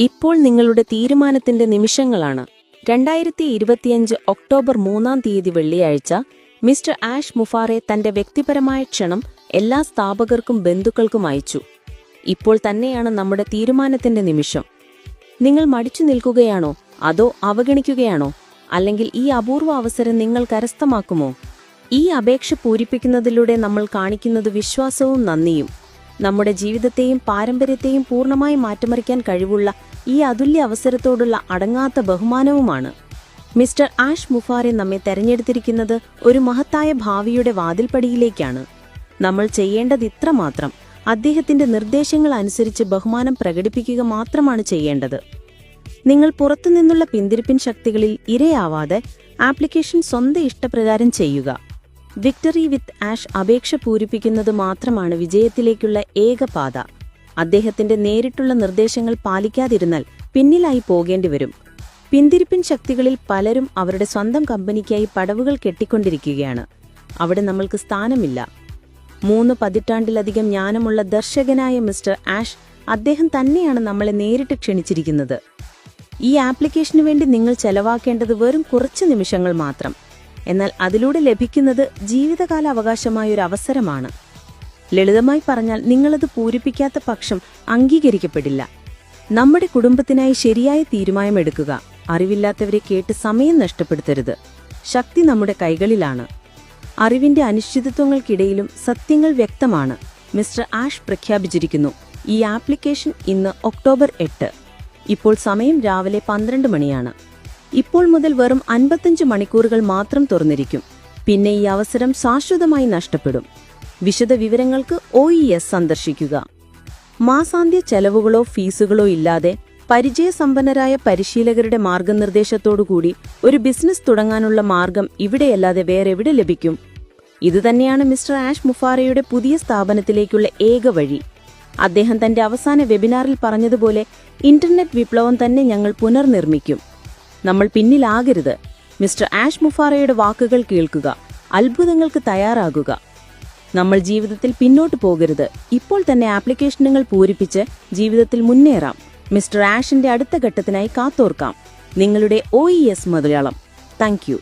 ഇപ്പോൾ നിങ്ങളുടെ തീരുമാനത്തിന്റെ നിമിഷങ്ങളാണ്. രണ്ടായിരത്തി ഇരുപത്തിയഞ്ച് ഒക്ടോബർ മൂന്നാം തീയതി വെള്ളിയാഴ്ച മിസ്റ്റർ ആഷ് മുഫാറെ തന്റെ വ്യക്തിപരമായ ക്ഷണം എല്ലാ സ്ഥാപകർക്കും ബന്ധുക്കൾക്കും അയച്ചു. ഇപ്പോൾ തന്നെയാണ് നമ്മുടെ തീരുമാനത്തിന്റെ നിമിഷം. നിങ്ങൾ മടിച്ചു നിൽക്കുകയാണോ? അതോ അവഗണിക്കുകയാണോ? അല്ലെങ്കിൽ ഈ അപൂർവ അവസരം നിങ്ങൾ കരസ്ഥമാക്കുമോ? ഈ അപേക്ഷ പൂരിപ്പിക്കുന്നതിലൂടെ നമ്മൾ കാണിക്കുന്നത് വിശ്വാസവും നന്ദിയും. നമ്മുടെ ജീവിതത്തെയും പാരമ്പര്യത്തെയും പൂർണമായി മാറ്റിമറിക്കാൻ കഴിവുള്ള ഈ അതുല്യ അവസരത്തോടുള്ള അടങ്ങാത്ത ബഹുമാനവുമാണ്. മിസ്റ്റർ ആഷ് മുഫാറെ നമ്മെ തെരഞ്ഞെടുത്തിരിക്കുന്നത് ഒരു മഹത്തായ ഭാവിയുടെ വാതിൽപ്പടിയിലേക്കാണ്. നമ്മൾ ചെയ്യേണ്ടത് ഇത്ര മാത്രം. അദ്ദേഹത്തിന്റെ നിർദ്ദേശങ്ങൾ അനുസരിച്ച് ബഹുമാനം പ്രകടിപ്പിക്കുക മാത്രമാണ് ചെയ്യേണ്ടത്. നിങ്ങൾ പുറത്തുനിന്നുള്ള പിന്തിരിപ്പിൻ ശക്തികളിൽ ഇരയാവാതെ ആപ്ലിക്കേഷൻ സ്വന്തം ഇഷ്ടപ്രകാരം ചെയ്യുക. വിക്ടറി വിത്ത് ആഷ് അപേക്ഷ പൂരിപ്പിക്കുന്നത് മാത്രമാണ് വിജയത്തിലേക്കുള്ള ഏക പാത. അദ്ദേഹത്തിന്റെ നേരിട്ടുള്ള നിർദ്ദേശങ്ങൾ പാലിക്കാതിരുന്നാൽ പിന്നിലായി പോകേണ്ടി വരും. പിന്തിരിപ്പിൻ ശക്തികളിൽ പലരും അവരുടെ സ്വന്തം കമ്പനിക്കായി പടവുകൾ കെട്ടിക്കൊണ്ടിരിക്കുകയാണ്. അവിടെ നമ്മൾക്ക് സ്ഥാനമില്ല. മൂന്ന് പതിറ്റാണ്ടിലധികം ജ്ഞാനമുള്ള ദർശകനായ മിസ്റ്റർ ആഷ് അദ്ദേഹം തന്നെയാണ് നമ്മളെ നേരിട്ട് ക്ഷണിച്ചിരിക്കുന്നത്. ഈ ആപ്ലിക്കേഷനു വേണ്ടി നിങ്ങൾ ചെലവാക്കേണ്ടത് വെറും കുറച്ച് നിമിഷങ്ങൾ മാത്രം. എന്നാൽ അതിലൂടെ ലഭിക്കുന്നത് ജീവിതകാല അവകാശമായ ഒരു അവസരമാണ് ലളിതമായി പറഞ്ഞാൽ നിങ്ങളത് പൂരിപ്പിക്കാത്ത പക്ഷം അംഗീകരിക്കപ്പെടില്ല. നമ്മുടെ കുടുംബത്തിനായി ശരിയായ തീരുമാനമെടുക്കുക അറിവില്ലാത്തവരെ കേട്ട് സമയം നഷ്ടപ്പെടുത്തരുത്. ശക്തി നമ്മുടെ കൈകളിലാണ്. അറിവിന്റെ അനിശ്ചിതത്വങ്ങൾക്കിടയിലും സത്യങ്ങൾ വ്യക്തമാണ്. മിസ്റ്റർ ആഷ് പ്രഖ്യാപിച്ചിരിക്കുന്നു ഈ ആപ്ലിക്കേഷൻ ഇന്ന് ഒക്ടോബർ എട്ട്. ഇപ്പോൾ സമയം രാവിലെ പന്ത്രണ്ട് മണിയാണ്. ഇപ്പോൾ മുതൽ വെറും അൻപത്തഞ്ച് മണിക്കൂറുകൾ മാത്രം തുറന്നിരിക്കും. പിന്നെ ഈ അവസരം ശാശ്വതമായി നഷ്ടപ്പെടും. വിശദ വിവരങ്ങൾക്ക് ഒ സന്ദർശിക്കുക. മാസാന്ത്യ ചെലവുകളോ ഫീസുകളോ ഇല്ലാതെ പരിചയസമ്പന്നരായ പരിശീലകരുടെ മാർഗനിർദ്ദേശത്തോടുകൂടി ഒരു ബിസിനസ് തുടങ്ങാനുള്ള മാർഗം ഇവിടെയല്ലാതെ വേറെവിടെ ലഭിക്കും? ഇതുതന്നെയാണ് മിസ്റ്റർ ആഷ് മുഫാറയുടെ പുതിയ സ്ഥാപനത്തിലേക്കുള്ള ഏക വഴി. അദ്ദേഹം തന്റെ അവസാന വെബിനാറിൽ പറഞ്ഞതുപോലെ ഇന്റർനെറ്റ് വിപ്ലവം തന്നെ ഞങ്ങൾ പുനർനിർമ്മിക്കും. നമ്മൾ പിന്നിലാകരുത്. മിസ്റ്റർ ആഷ് മുഫാറയുടെ വാക്കുകൾ കേൾക്കുക അത്ഭുതങ്ങൾക്ക് തയ്യാറാകുക. നമ്മൾ ജീവിതത്തിൽ പിന്നോട്ട് പോകരുത്. ഇപ്പോൾ തന്നെ ആപ്ലിക്കേഷനുകൾ പൂരിപ്പിച്ച് ജീവിതത്തിൽ മുന്നേറാം. മിസ്റ്റർ ആഷിന്റെ അടുത്ത ഘട്ടത്തിനായി കാത്തോർക്കാം. നിങ്ങളുടെ O E S Malayalam. Thank you.